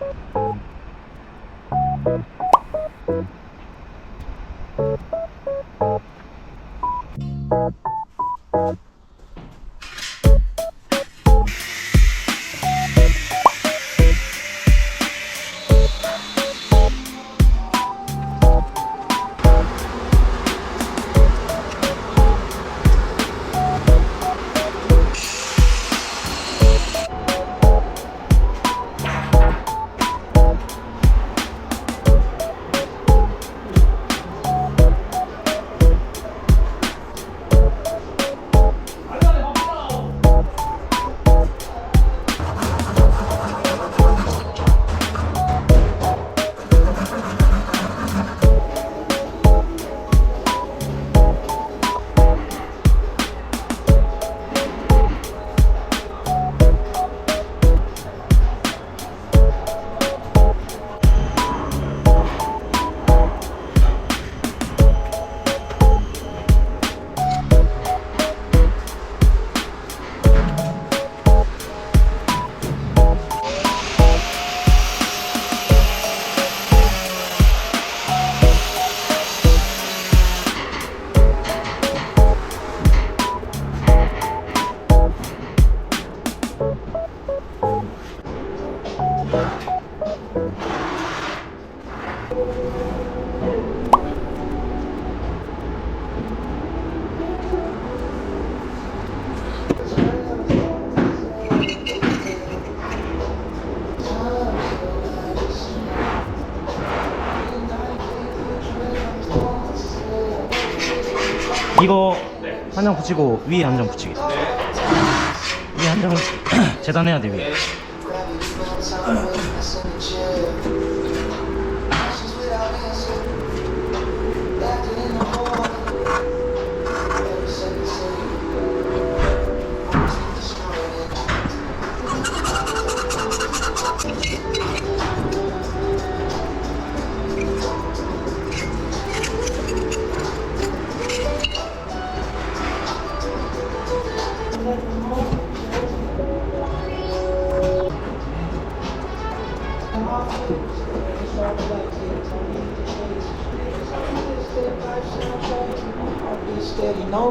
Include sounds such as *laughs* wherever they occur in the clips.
Thank you. 한 장 붙이고 위에 한 장 붙이기. 위에 한 장을 *clears throat* 재단해야 돼 위에.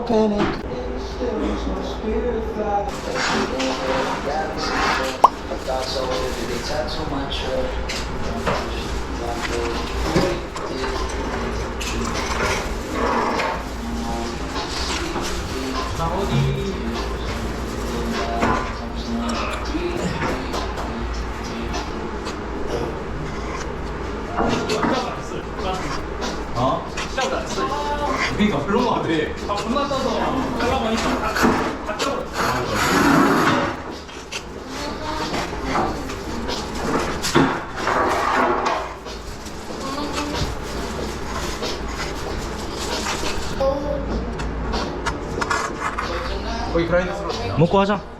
panic. I thought so, did? 먹고 하자.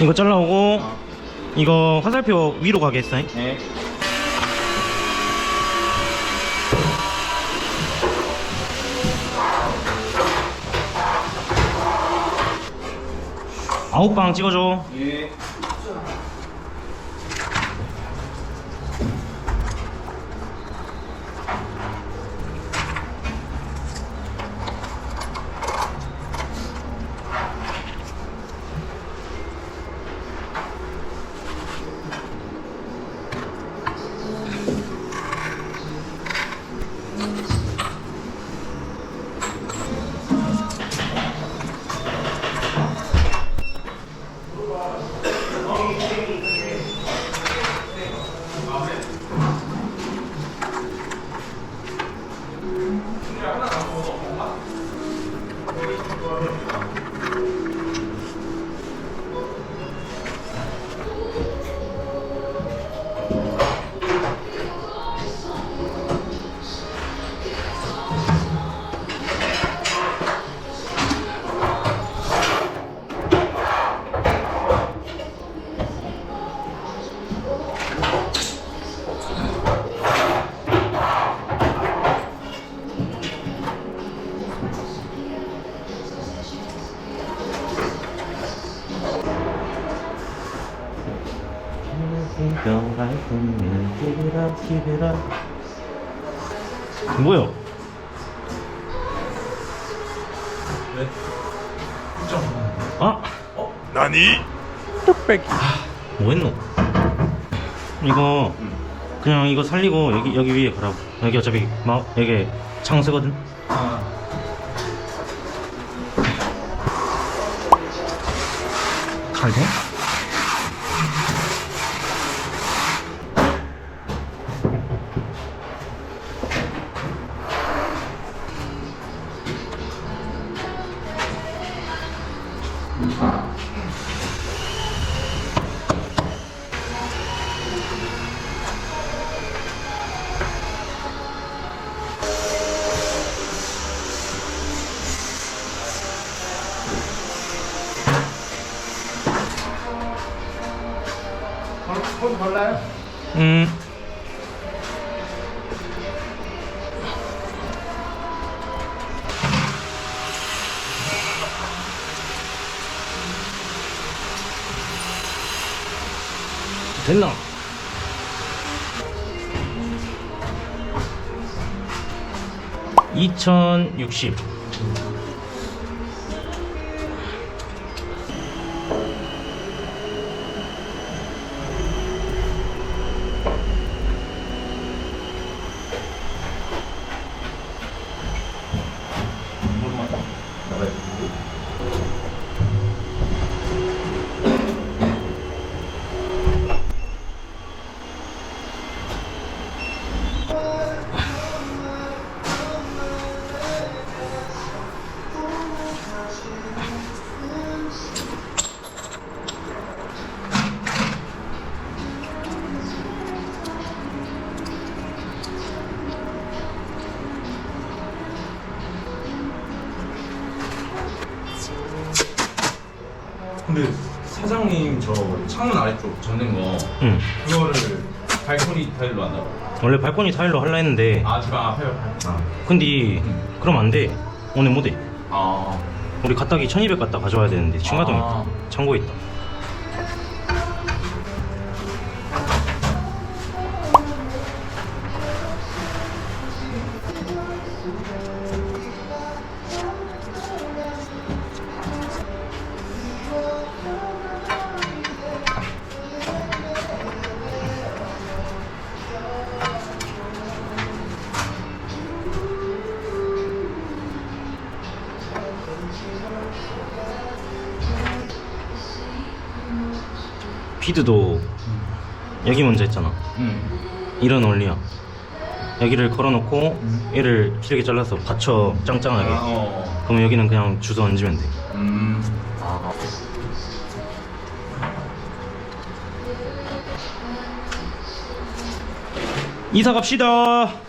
이거 잘라오고 이거 화살표 위로 가겠어 네. 아홉 방 찍어줘 예. 뭐야? 네. 아? 나니? 뭐 했노? 이거 그냥 이거 살리고 여기 여기 위에 가라고 여기 어차피 막 여기 창세거든 아. 잘 돼? 골라요? 음. 됐나? 이천육십. 쪽 접는 거. 응. 그거를 발코니 타일로 한다고? 원래 발코니 타일로 할라 했는데. 아 지금 앞에 아, 근데 그럼 안돼. 오늘 못해. 아. 우리 갖다기 1200 갖다 가져와야 되는데 친가동에. 아. 있다 창고에 있다 피드도 여기 먼저 했잖아 응. 이런 원리야 여기를 걸어놓고 얘를 길게 잘라서 받쳐 짱짱하게 아, 어. 그러면 여기는 그냥 주소 얹으면 돼 음. 아. 이사 갑시다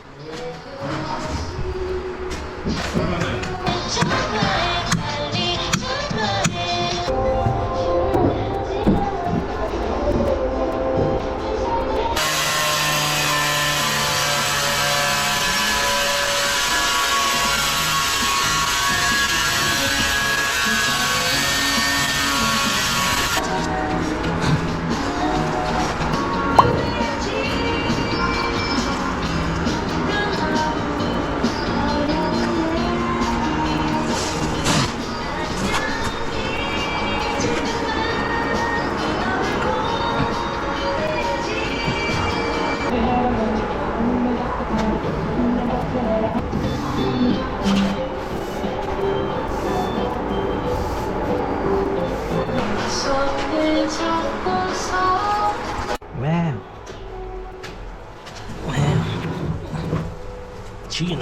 지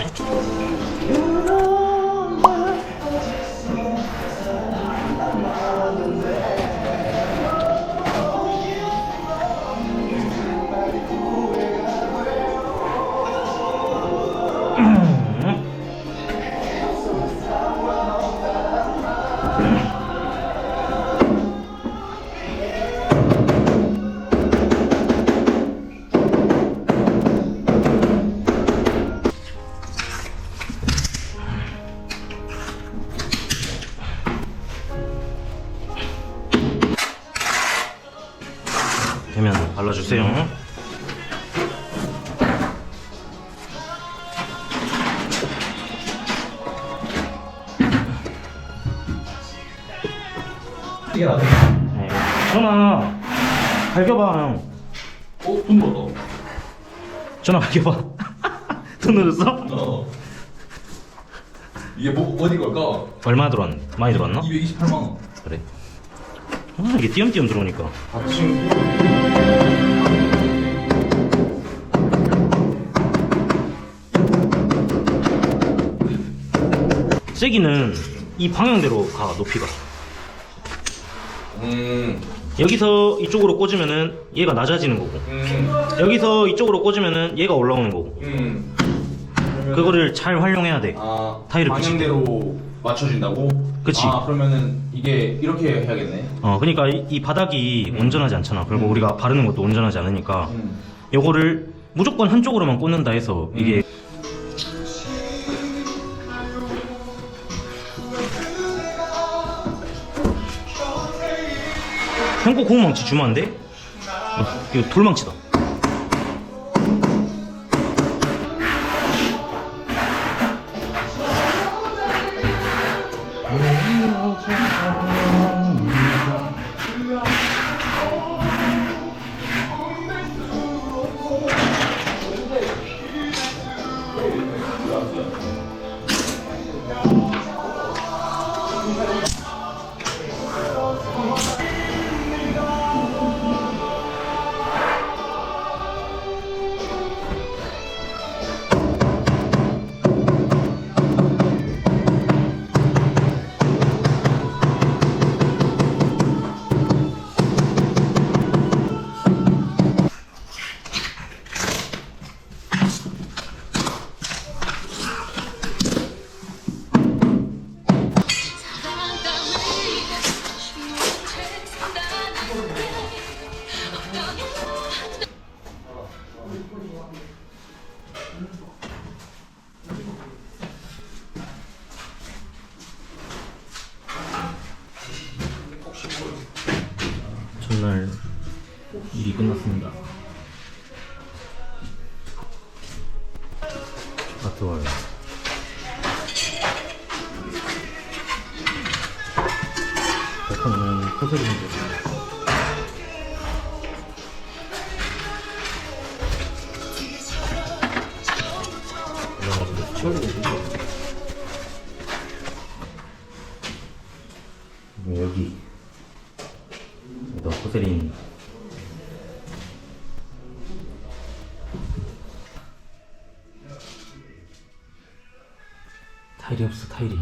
발라주세요 이게 나네. 네. 전화 밝혀봐 형 어? 돈 벌어. 전화 밝혀봐 *laughs* 돈 넣었어? 어. 이게 뭐 어디 걸까? 얼마 들어왔는데? 많이 들어왔나? 228만 원. 아 이게 띄엄띄엄 들어오니까 아침 세기는 이 방향대로 가 높이가 음. 여기서 이쪽으로 꽂으면은 얘가 낮아지는 거고 음. 여기서 이쪽으로 꽂으면은 얘가 올라오는 거고 음. 그거를 잘 활용해야 돼 아 타일을 방향대로 맞춰진다고? 그치. 아 그러면은 이게 이렇게 해야겠네. 어 그러니까 이, 이 바닥이 음. 온전하지 않잖아 그리고 음. 우리가 바르는 것도 온전하지 않으니까 음. 요거를 무조건 한쪽으로만 꽂는다 해서 이게 형거 고구망치 주면 안 돼? 어, 이거 돌망치다. 끝났습니다. 타일이 없어 타일이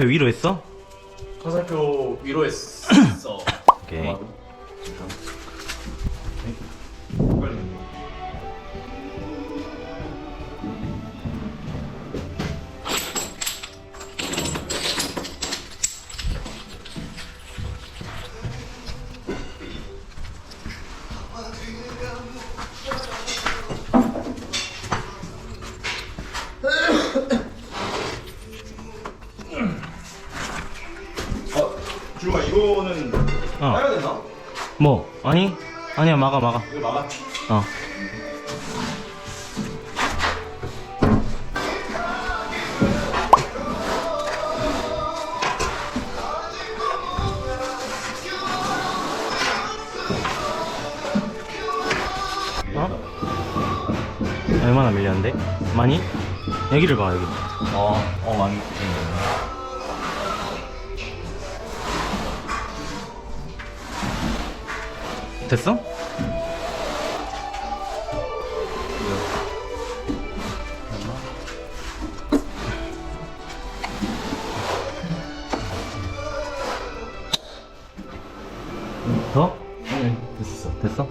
화살표 위로 했어? 화살표 위로 했어. 어 어? 얼마나 밀렸는데? 많이? 여기를 봐 여기 어, 어 많이. 됐어? 됐어.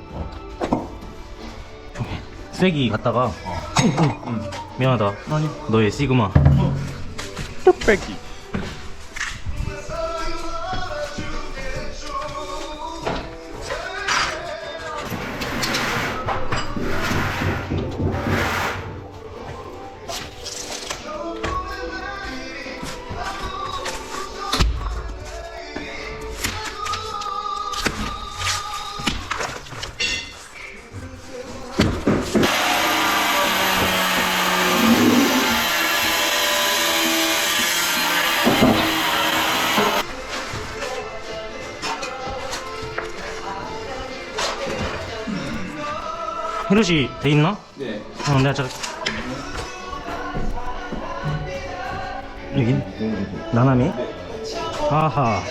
됐어? 쐐기 갔다가 미안하다 아니. 너의 시그마 뚝배기. 히로시 돼 있나? 네. 어 내가 저 여기 나나미? 하하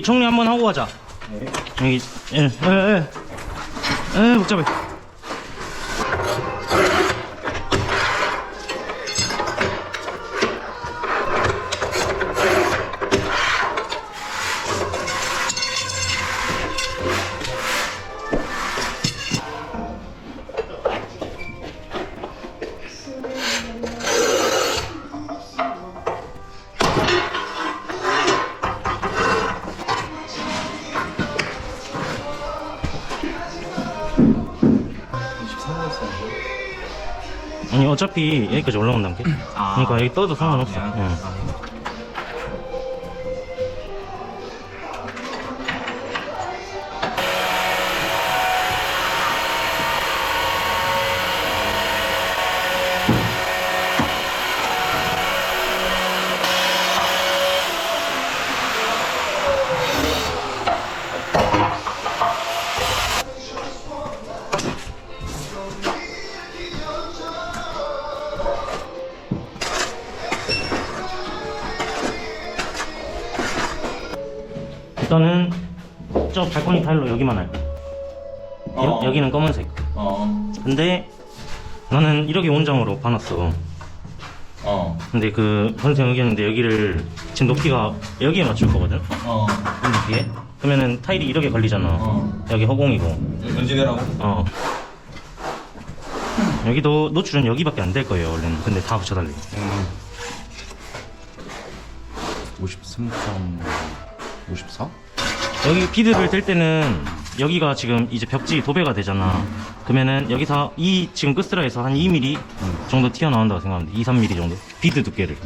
여기 정리 한번 하고 가자. 여기 예, 예, 예. 예, 복잡해. 어차피 여기까지 올라온다는 게. 아. 그러니까 여기 떠도 상관없어. 그냥? 응. 저 발코니 타일로 여기만 할 거야. 어. 여, 기는 검은색. 어. 근데 나는 1억에 원장으로 봐놨어. 어. 근데 그 선생 의견인데 여기를 지금 높이가 여기에 맞출 거거든. 어. 이 높이에. 그러면은 타일이 1억에 걸리잖아. 어. 여기 허공이고. 연진해라고? 어. 여기도 노출은 여기밖에 안 될 거예요 원래는. 근데 다 붙여달래. 53.54? 여기 비드를 댈 때는 여기가 지금 이제 벽지 도배가 되잖아. 그러면은 여기서 이 지금 끝스라에서 한 2mm 정도 튀어나온다고 돼. 2, 3mm 정도. 비드 두께를.